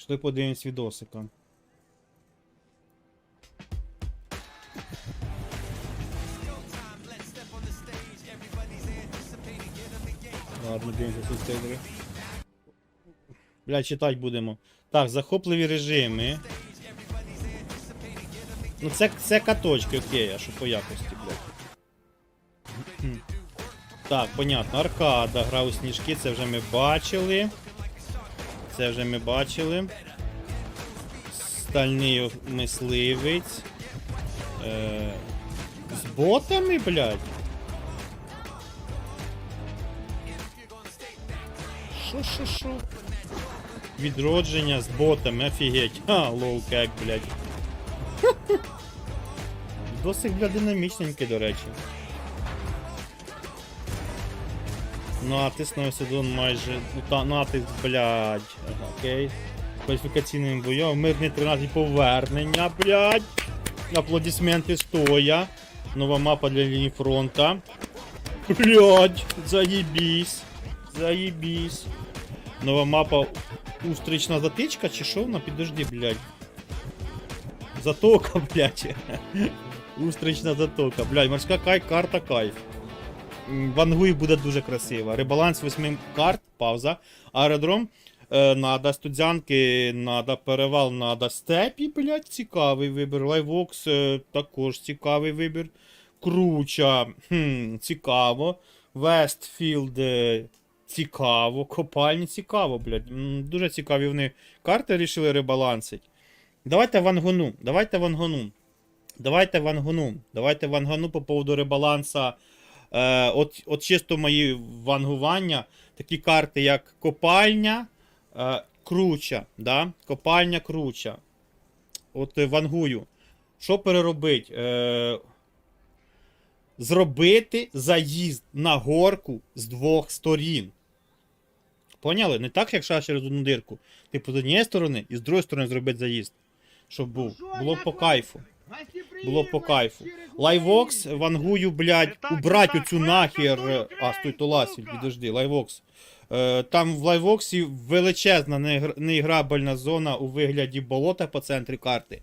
Пішли подивимось відосика. Ладно, дивимося трейлери. Бля, читати будемо. Так, захопливі режими. Ну це, це каточки, окей, а що по якості, блядь. Так, понятно. Аркада, гра у сніжки, це вже ми бачили. Це вже ми бачили. Стальний мисливець. Е, з ботами, блядь. Шо, шо, шо? Відродження з ботами, офігеть. А, лоу-кек, блядь. Досить, блядь, динамічненький, до речі. Натиск на сезон майже. Ну, та, натиск, блядь. Ага, окей. Кваліфікаційним боєм. Мирний 13 повернення, блядь. Аплодисменти стоя. Нова мапа для лінії фронта. Блядь, заєбісь. Заєбісь. Нова мапа устрична затичка чи що вона? Підожди, блядь. Затока, блядь. Устрична затока. Блядь, морська кай, карта кайф. М, Вангуй буде дуже красиво. Ребаланс 8 карт, пауза. Аеродром. Е, надо студзянки, надо перевал, надо степі, блядь, цікавий вибір. Лайвокс е, також цікавий вибір. Круча, хм, цікаво. Вестфілд е, цікаво. Копальні цікаво, блядь. М, Дуже цікаві вони карти рішили ребалансить. Давайте вангону, давайте вангону. Давайте вангону. Давайте вангону по поводу ребаланса. Е, от, от чисто мої вангування. Такі карти, як копальня, е, круча. Да? Копальня круча. От е, вангую. Що переробить? Е, зробити заїзд на горку з двох сторін. Поняли? Не так, як ша через одну дирку. Типу, з однієї сторони і з другої сторони зробити заїзд. Щоб був. Було б по кайфу. Було по кайфу. Лайвокс, вангую, блядь, убрать оцю нахер. е, А, стой, то ласіль, підожди, лайвокс. Е, Там в лайвоксі величезна неігр- неіграбельна зона у вигляді болота по центрі карти.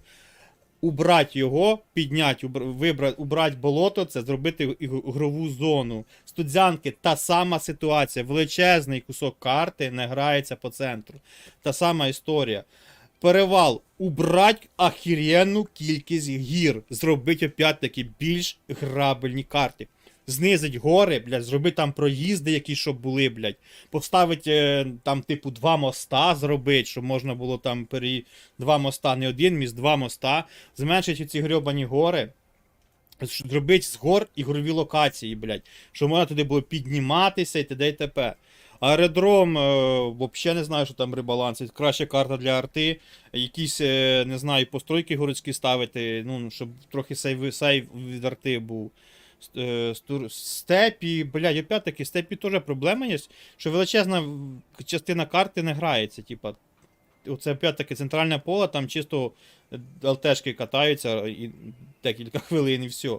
Убрать його, піднять, убр- вибрать, убрать болото, це зробити ігрову зону. Студзянки та сама ситуація. Величезний кусок карти не грається по центру. Та сама історія. Перевал. Убрать ахіренну кількість гір. Зробить опять-таки більш грабельні карти. Знизить гори, блядь, зроби там проїзди, які щоб були, блядь. Поставить е, там, типу, два моста зробить, щоб можна було там пере... два моста, не один міст, два моста. Зменшить ці грьобані гори. Зробить з гор ігрові локації, блядь. Щоб можна туди було підніматися і т.д. і т.п. Аеродром, е, взагалі не знаю, що там ребаланс. Краща карта для арти. Якісь, е, не знаю, постройки городські ставити, ну, щоб трохи сейв, сейв від арти був. Е, Степі, блядь, опять-таки, степі теж проблема є, що величезна частина карти не грається. Типа, оце опять-таки центральне поле, там чисто ЛТшки катаються і декілька хвилин і все.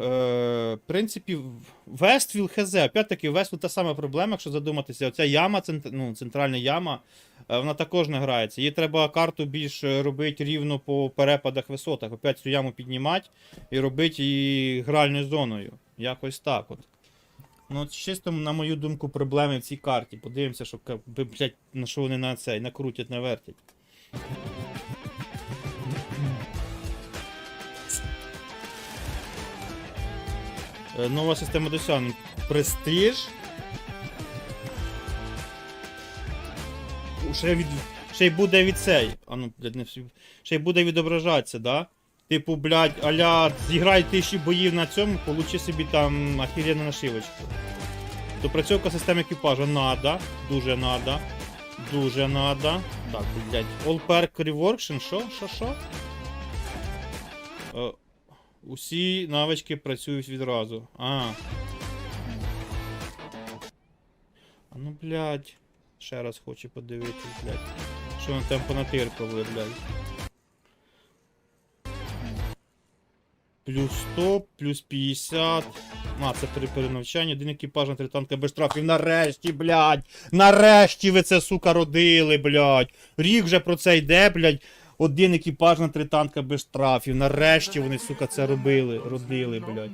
Е, в принципі, Вествіл ХЗ. Опять-таки, Вествіл та сама проблема, якщо задуматися. Оця яма, ну, центральна яма, е, вона також не грається. Їй треба карту більш е, робити рівно по перепадах висотах. Опять цю яму піднімати і робити її гральною зоною. Якось так от. Ну, чисто, на мою думку, проблеми в цій карті. Подивимося, що, блядь, на що вони на цей, накрутять, навертять. Нова система досягнень. Престиж. Ще, від, ще й буде від цей. А ну, блядь, не всі. Ще й буде відображатися, да? Типу, блядь, аля, зіграй тисячі боїв на цьому, получи собі там ахіренну нашивочку. Допрацьовка системи екіпажу надо, дуже надо. Дуже надо. Так, блядь. All Perk Reworktion, що? Що, що? Усі навички працюють відразу. А. А ну, блядь. Ще раз хочу подивитись, блядь. Що вони там понатиркали, блядь. Плюс 100, плюс 50. А, це при перенавчанні. Один екіпаж на три танка без штрафів. Нарешті, блядь! Нарешті ви це, сука, родили, блядь! Рік вже про це йде, блядь. Один екіпаж на три танка без штрафів. Нарешті вони, сука, це робили, родили, блядь.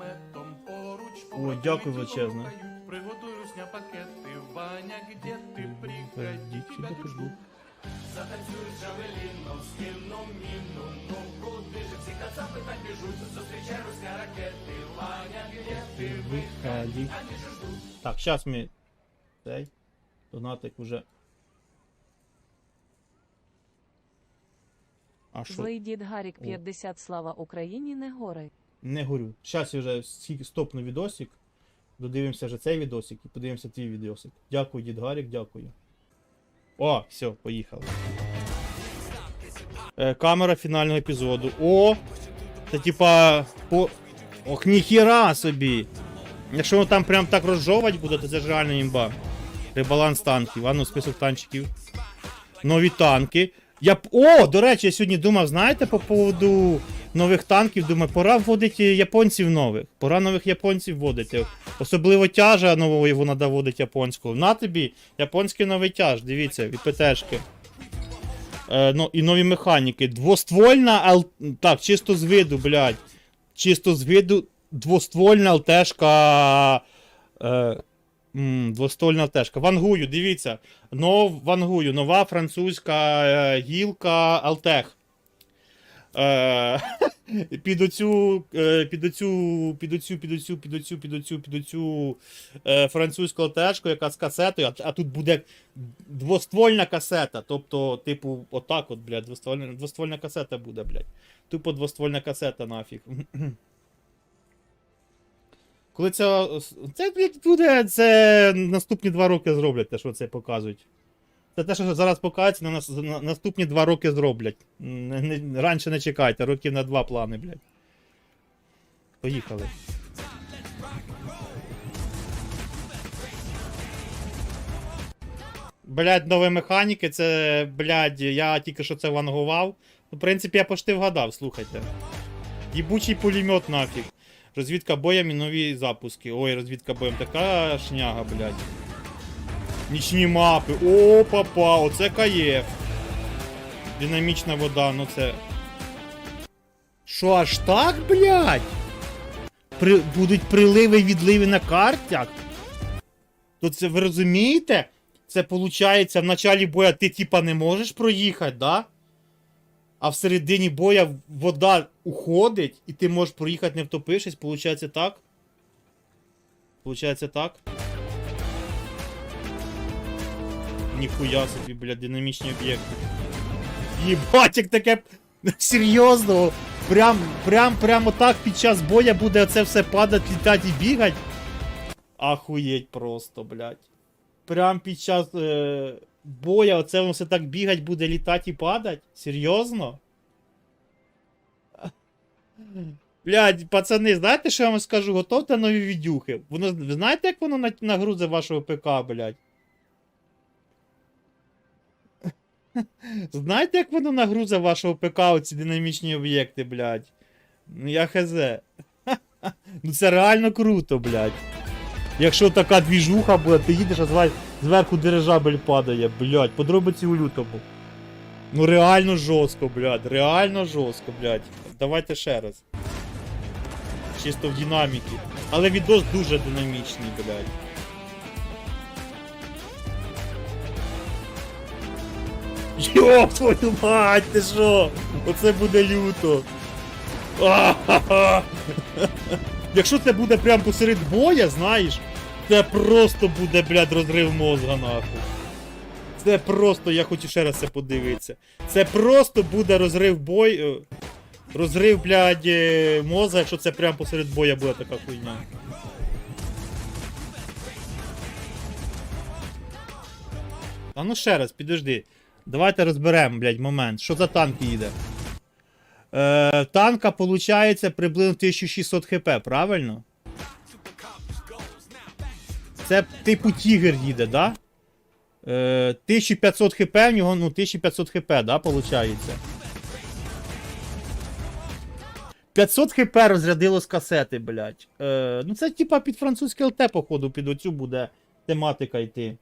Ой, дякую величезне. Приготуй русня пакети, Ваня, где ти приходи. Затанцюй Джавеліном, скину міну, ну куди же всі кацапи так біжуть, зустрічай русня ракети, Ваня, где ти Виходи. Они же ждут. Так, зараз ми. Цей. Донатик уже. А що? Злий дід Гарік О. 50 слава Україні не гори. Не горю. Зараз я вже стопну відосик. Додивимося вже цей відосик і подивимося твій відосик. Дякую, дід Гарік, дякую. О, все, поїхали. Е, камера фінального епізоду. О! Це типа. По... Ох, ніхіра собі! Якщо воно там прям так розжовать буде, то це ж реально імба. Ребаланс танків. А ну, список танчиків. Нові танки. Я... О, до речі, я сьогодні думав, знаєте, по поводу нових танків, думаю, пора вводити японців нових. Пора нових японців вводити. Особливо тяжа нового його треба вводити японського. На тобі, японський новий тяж, дивіться, від ПТшки. Е, ну, і нові механіки. Двоствольна, ал... так, чисто з виду, блядь. Чисто з виду двоствольна ЛТшка. Е, м, двоствольна ЛТшка. Вангую, дивіться. Нов, вангую, нова французька е, гілка Алтех. Е, під оцю, е, під оцю, під оцю, під оцю, під оцю, під оцю, під оцю е, французьку ЛТшку, яка з касетою, а, а тут буде двоствольна касета. Тобто, типу, отак от, блядь, двоствольна, двоствольна касета буде, блядь. Тупо двоствольна касета нафіг. Коли це. Це буде. Це наступні два роки зроблять, те, що це показують. Це те, що зараз показується, на, нас, на наступні два роки зроблять. Не, не, раніше не чекайте, років на два плани, блядь. Поїхали. Блядь, нові механіки, це, блядь, я тільки що це вангував. В принципі, я почти вгадав, слухайте. Їбучий пулемет нафіг. Розвідка боєм і нові запуски. Ой, розвідка боєм така шняга, блядь. Нічні мапи. О, папа, оце каєф. Динамічна вода, ну це. Що, аж так, блядь? При... Будуть приливи і відливи на картах? То це ви розумієте? Це виходить, в началі боя ти типа не можеш проїхати, да? А в середині боя вода уходить, і ти можеш проїхати не втопившись, получається так? Получається так? Ніхуя собі, бля, динамічні об'єкти. Єбать, як таке серйозно. Прям, прям, прямо так під час боя буде оце все падати, літати і бігати. Ахуєть просто, блядь. Прям під час е, боя оце воно все так бігать буде, літати і падать? Серйозно? Блядь, пацани, знаєте, що я вам скажу? Готовте нові відюхи. Воно, ви знаєте, як воно на- нагрузе вашого ПК, блядь? Знаєте, як воно нагрузе вашого ПК оці динамічні об'єкти, блядь? Ну я хз. Ну це реально круто, блядь. Якщо така двіжуха буде, ти їдеш, а зверху дирижабель падає, блядь, подробиці у лютому. Ну реально жорстко, блядь, реально жорстко, блядь. Давайте ще раз. Чисто в динаміки. Але відос дуже динамічний, блядь. Йоп, твою мать, ти що? Оце буде люто. А-ха-ха. Якщо це буде прямо посеред боя, знаєш, це просто буде, блядь, розрив мозга, нахуй. Це просто, я хочу ще раз це подивитися. Це просто буде розрив бой. е, Розрив, блядь, е, мозга, якщо це прямо посеред боя буде така хуйня. А ну ще раз, підожди. Давайте розберемо, блядь, момент. Що за танк їде? Е, танка, виходить, приблизно 1600 хп, правильно? Це типу Тігр їде, да? Е, 1500 хп, в нього, ну, 1500 хп, да, виходить? 500 хп розрядило з касети, блядь. Е, ну це типа під французьке ЛТ, походу, під оцю буде тематика йти.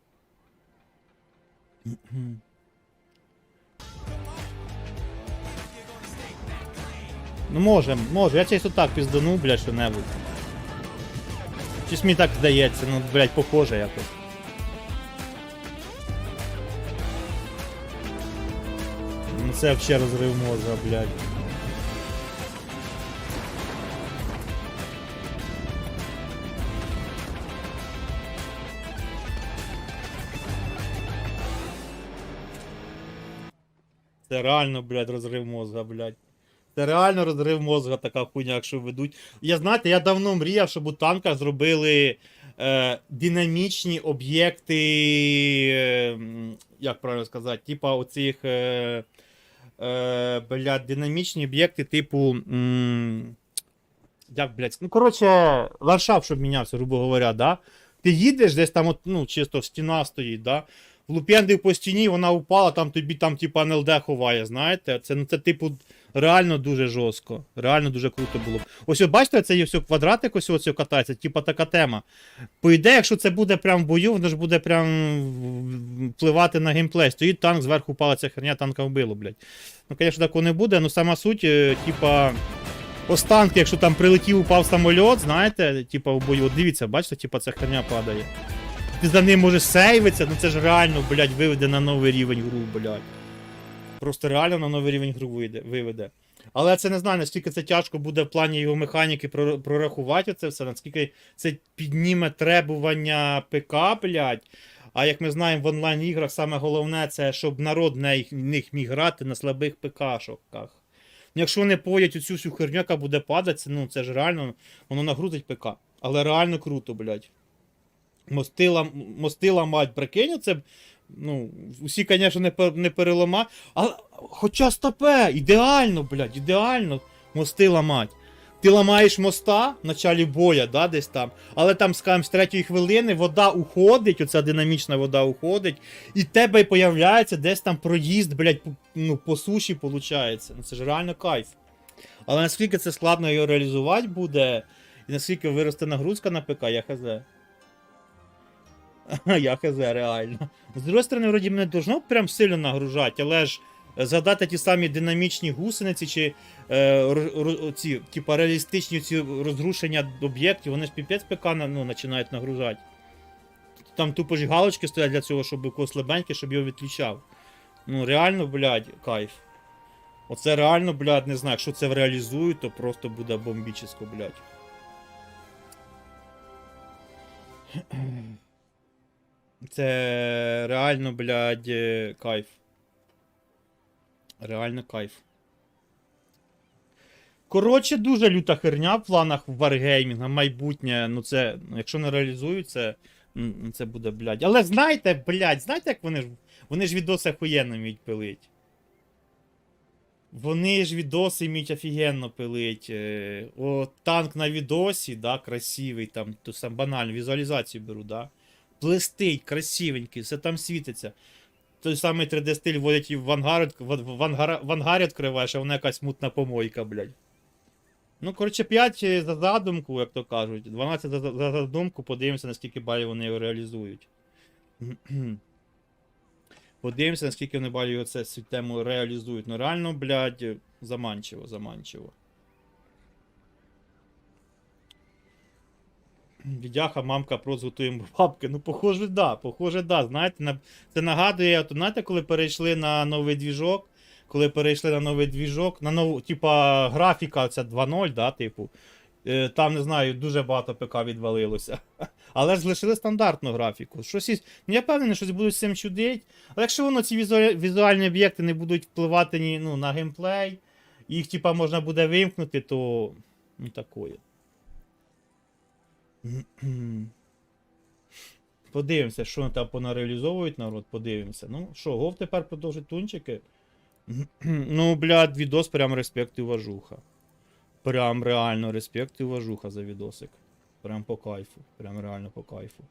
Ну може, може, я честь отак піздану, блядь, що-небудь. Щось мені так здається, ну, блядь, похоже якось. Ну це вообще розрив мозга, блядь. Це реально, блядь, розрив мозга, блядь. Це реально розрив мозга така хуйня, якщо ведуть. Я знаєте, я давно мріяв, щоб у танках зробили е, динамічні об'єкти. Е, як правильно сказати, типа оцих. Е, е, блядь, динамічні об'єкти, типу. М, як, блядь, ну коротше, ландшафт, щоб мінявся, грубо говоря, да? Ти їдеш, десь там, от, ну, чисто стіна стоїть, да? Влупендив по стіні, вона упала, там тобі там, типу, НЛД ховає, знаєте? Це, ну, це, типу, реально дуже жорстко. Реально дуже круто було. б. Ось, бачите, цей ось квадратик ось ось катається, типу така тема. По ідеї, якщо це буде прям в бою, воно ж буде прям впливати на геймплей. Стоїть танк, зверху ця херня, танка вбило, блядь. Ну, звісно, такого не буде, ну сама суть, е, типа. Останки, якщо там прилетів, упав самольот, знаєте, типа в бою. От дивіться, бачите, типа ця херня падає. Ти за ним можеш сейвитися, ну це ж реально, блядь, виведе на новий рівень гру, блядь. Просто реально на новий рівень гру виведе. Але це не знаю, наскільки це тяжко буде в плані його механіки прорахувати це все, наскільки це підніме требування ПК, блядь. А як ми знаємо, в онлайн-іграх саме головне це, щоб народ на в них міг грати на слабих ПК-шоках. Ну, Якщо вони поять оцю всю херню, яка буде падати, ну це ж реально, воно нагрузить ПК. Але реально круто, блядь. Мостила, мостила мать, прикинь, це. Ну, усі, звісно, не, не перелома. Але хоча стопе, ідеально, блядь, ідеально мостила мать. Ти ламаєш моста в началі боя, да, десь там, але там, скажімо, з третьої хвилини вода уходить, оця динамічна вода уходить, і тебе появляється десь там проїзд, блядь, по, ну, по суші, виходить. Ну це ж реально кайф. Але наскільки це складно його реалізувати буде, і наскільки виросте нагрузка на ПК, я хз. Я хз, реально. З другої сторони, вроді мене должно прям сильно нагружати, але ж е, згадати ті самі динамічні гусениці чи е, ці, типа, реалістичні ці розрушення об'єктів, вони ж піпець ПК ну, починають нагружати. Там тупо ж галочки стоять для цього, щоб якогось слабенький, щоб його відключав. Ну, реально, блядь, кайф. Оце реально, блядь, не знаю, якщо це реалізують, то просто буде бомбічеsko, блядь. Це реально, блядь, е, кайф. Реально кайф. Коротше, дуже люта херня в планах на майбутнє. Ну це, якщо не реалізують це, це буде, блядь. Але знаєте, блядь, знаєте, як вони ж. Вони ж відоси охуєнно вміють пилить. Вони ж відоси вміють офігенно пилить. Е, О, танк на відосі, да, красивий, там, то сам банально, візуалізацію беру, да. Блистить, красивенький, все там світиться. Той самий 3D-стиль вводять і в ангар, в, ангар, в ангарі відкриваєш, а вона якась мутна помойка, блядь. Ну, коротше, 5 за задумку, як то кажуть, 12 за, за за задумку, подивимося, наскільки балів вони його реалізують. Подивимося, наскільки вони балів цю тему реалізують. Ну реально, блядь, заманчиво, заманчиво. Відяха, мамка, про зготуємо бабки. Ну, похоже, да, похоже, да. Знаєте, на... це нагадує, от, знаєте, коли перейшли на новий двіжок, коли перейшли на новий двіжок, на нову, типа, графіка ця 2.0, да, типу. е, Там, не знаю, дуже багато ПК відвалилося. Але ж лишили стандартну графіку. Щось із... ну, я певний, щось будуть з цим чудить. Але якщо воно ці візуалі- візуальні об'єкти не будуть впливати ні, ну, на геймплей, їх, типа, можна буде вимкнути, то. Ну, такое. Подивимося, що там понареалізовують народ, подивимося. Ну, що, гов тепер продовжить тунчики? ну, блядь, відос прям респект і важуха. Прям реально респект і уважуха за відосик. Прям по кайфу. Прям реально по кайфу.